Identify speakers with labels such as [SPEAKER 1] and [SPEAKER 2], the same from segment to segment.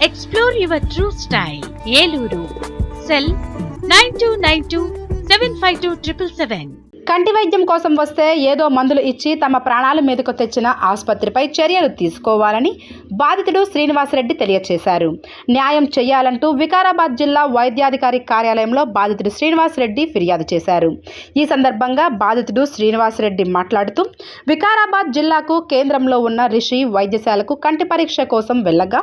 [SPEAKER 1] Explore your true style. Yeluru. Cell 9292 752 777.
[SPEAKER 2] కంటి వైద్యం కోసం వస్తే ఏదో మందులు ఇచ్చి తమ ప్రాణాల మీదకు తెచ్చిన ఆసుపత్రిపై చర్యలు తీసుకోవాలని బాధితుడు శ్రీనివాసరెడ్డి తెలియజేశారు న్యాయం చేయాలంటూ వికారాబాద్ జిల్లా వైద్యాధికారి కార్యాలయంలో బాధితుడు శ్రీనివాసరెడ్డి ఫిర్యాదు చేశారు. ఈ సందర్భంగా బాధితుడు శ్రీనివాసరెడ్డి మాట్లాడుతూ వికారాబాద్ జిల్లాకు కేంద్రంలో ఉన్న రిషి వైద్యశాలకు కంటి పరీక్ష కోసం వెళ్ళగా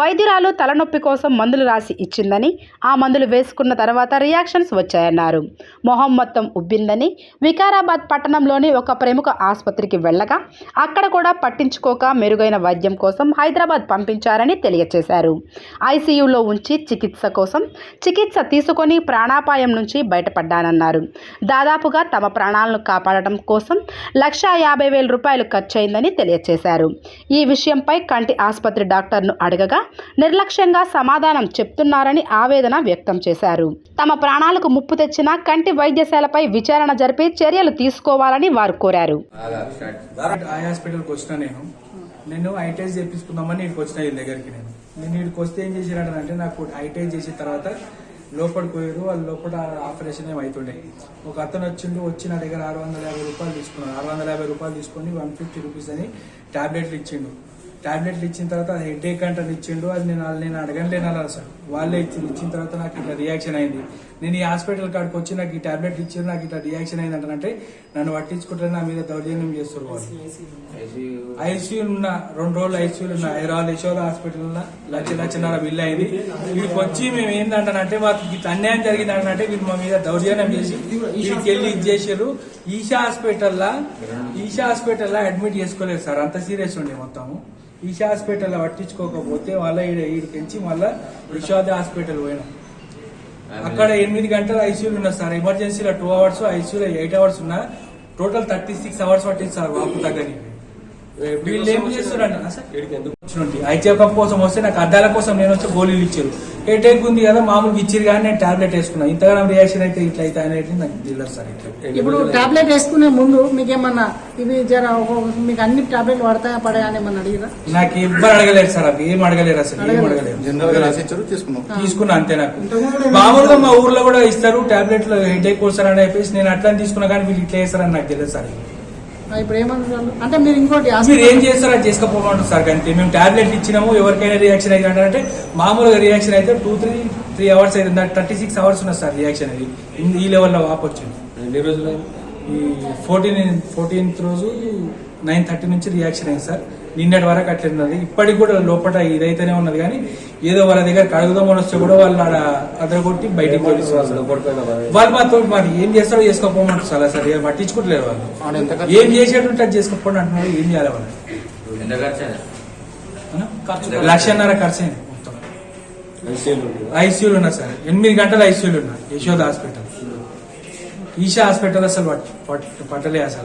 [SPEAKER 2] వైద్యురాలు తలనొప్పి కోసం మందులు రాసి ఇచ్చిందని ఆ మందులు వేసుకున్న తర్వాత రియాక్షన్స్ వచ్చాయన్నారు. మొహం మొత్తం ఉబ్బిందని వికారాబాద్ పట్టణంలోని ఒక ప్రముఖ ఆసుపత్రికి వెళ్ళగా అక్కడ కూడా పట్టించుకోక మెరుగైన వైద్యం కోసం హైదరాబాద్ పంపించారని తెలియజేశారు ఐసీయూలో ఉంచి చికిత్స కోసం చికిత్స తీసుకొని ప్రాణాపాయం నుంచి బయటపడ్డానన్నారు. దాదాపుగా తమ ప్రాణాలను కాపాడటం కోసం లక్షా యాభై వేల రూపాయలు ఖర్చయిందని తెలియజేశారు ఈ విషయంపై కంటి ఆసుపత్రి డాక్టర్ను అడగగా నిర్లక్ష్యంగా సమాధానం చెప్తున్నారని ఆవేదన వ్యక్తం చేశారు. తమ ప్రాణాలకు ముప్పు తెచ్చిన కంటి వైద్యశాలపై విచారణ జరిపి చర్యలు తీసుకోవాలని వారు కోరారు.
[SPEAKER 3] ఐ హాస్పిటల్కి వచ్చిన నేను. నేను ఐ టెస్ట్ చేపించుకుందామని ఇక్కడికి వచ్చిన వీళ్ళ దగ్గరికి నేను. నేను ఇక్కడికి వస్తే ఏం చేసినట్టు నాకు ఐ టెస్ట్ చేసిన తర్వాత లోపలికి పోయారు. వాళ్ళు లోపల ఆపరేషన్ ఏమి అవుతుండే ఒక అతను వచ్చిండు వచ్చి నా దగ్గర ఆరు వందల యాభై రూపాయలు తీసుకున్నాడు. ఆరు వందల యాభై రూపాయలు తీసుకొని వన్ ఫిఫ్టీ రూపీస్ అని టాబ్లెట్లు ఇచ్చిండు. టాబ్లెట్లు ఇచ్చిన తర్వాత అది ఏక్ అంటే ఇచ్చిండు. అది నేను నేను అడగలేను అలా సార్ వాళ్ళే ఇచ్చింది. ఇచ్చిన తర్వాత నాకు ఇట్లా రియాక్షన్ అయింది. నేను ఈ హాస్పిటల్ కాడికి వచ్చి నాకు ఈ టాబ్లెట్ ఇచ్చారు నాకు ఇట్లా రియాక్షన్ అయింది అంటే నన్ను పట్టించుకుంటే నా మీద దౌర్జన్యం చేస్తారు వాళ్ళు. ఉన్న రెండు రోజులు ఐసీయూలు ఉన్న హైదరాబాద్ యశోద హాస్పిటల్ లక్ష లక్షన్నర బిల్ అయింది. వీడికి వచ్చి మేము ఏంటంటే మాకు ఇది అన్యాయం జరిగింది అంటే వీళ్ళు మా మీద దౌర్జన్యం చేసి వీడికి వెళ్ళి ఇది చేసారు ఈషా హాస్పిటల్లా ఈషా హాస్పిటల్లా అడ్మిట్ చేసుకోలేదు సార్. అంత సీరియస్ ఉండే మొత్తము. ఈషా హాస్పిటల్ పట్టించుకోకపోతే వాళ్ళ ఈడ పెంచి మళ్ళా యశోద హాస్పిటల్ పోయినాం. అక్కడ ఎనిమిది గంటలు ఐసీయూలు ఉన్నా సార్. ఎమర్జెన్సీలో టూ అవర్స్ ఐసీయూలో ఎయిట్ అవర్స్ ఉన్నా టోటల్ థర్టీ సిక్స్ అవర్స్ పట్టింది సార్ వాపు తగ్గని. వీళ్ళు ఏం చేస్తున్నారు ఐ చెకప్ కోసం వస్తే నాకు అద్దాల కోసం నేను వచ్చి గోళీలు ఇచ్చారు. హెడేక్ ఉంది కదా మామూలుగా ఇచ్చారు కానీ నేను టాబ్లెట్ వేసుకున్నా. ఇంతగానం రియాక్షన్ అయితే ఇట్లా అయితే అనేది నాకు తెలియదు సార్ ఇట్లా.
[SPEAKER 4] ఇప్పుడు టాబ్లెట్ వేసుకునే ముందు మీకు ఏమన్నా ఇవి జర మీకు అన్ని టాబ్లెట్లు పడతాయా పడాయా అని ఏమన్నా అడిగిరా?
[SPEAKER 3] నాకు ఎవ్వరు అడగలేరు సార్ అవి. ఏం అడగలేరు అసలు ఏం అడగలేరు.
[SPEAKER 5] జనరల్గా రాసిచ్చారు తీసుకున్నాం.
[SPEAKER 3] తీసుకున్నా అంతే నాకు. మామూలుగా మా ఊర్లో కూడా ఇస్తారు టాబ్లెట్లు హెడేక్ కోస్తారు అని చెప్పేసి నేను అట్లా తీసుకున్నా కానీ వీళ్ళు ఇట్లా చేస్తారని నాకు తెలియదు సార్.
[SPEAKER 4] ఇప్పుడు ఏమంటున్నారు? అంటే మీరు ఇంకోటి
[SPEAKER 3] మీరు ఏం చేస్తారో అది చేసుకోపోమంటారు సార్ అంతే మేము టాబ్లెట్ ఇచ్చినాము ఎవరికైనా రియాక్షన్ అయింది అంటే మామూలుగా రియాక్షన్ అయితే టూ త్రీ త్రీ అవర్స్ అయింది. థర్టీ సిక్స్ అవర్స్ ఉన్నది సార్ రియాక్షన్ అది. ఈ లెవెల్లో వాపు వచ్చింది.
[SPEAKER 5] ఎన్ని రోజులు
[SPEAKER 3] ఈ ఫోర్టీన్ ఫోర్టీన్త్ రోజు నైన్ థర్టీ నుంచి రియాక్షన్ అయింది సార్. నిన్నటి వరకు అట్లా ఉన్నది. ఇప్పటికి కూడా లోపల ఇదైతేనే ఉన్నది కానీ ఏదో వాళ్ళ దగ్గర కడుగుదామని వస్తే కూడా వాళ్ళు ఆడ అదరగొట్టి బయటికి. వాళ్ళు మాతో మరి ఏం చేస్తారో చేసుకోపోమంటారు సార్ సార్. ఏం పట్టించుకోవట్లేదు వాళ్ళు? ఏం చేసేటట్టు అది చేసుకోకపోండి అంటున్నారు. ఏం చేయాలి వాళ్ళు? లక్షన్నర ఖర్చు అయింది మొత్తం. ఐసీయూలో ఉన్నా సార్. ఎనిమిది గంటలు ఐసీయూలు ఉన్నా యశోద హాస్పిటల్. ఈషా హాస్పిటల్ అసలు పట్- పట్- పట్టలే అసలు.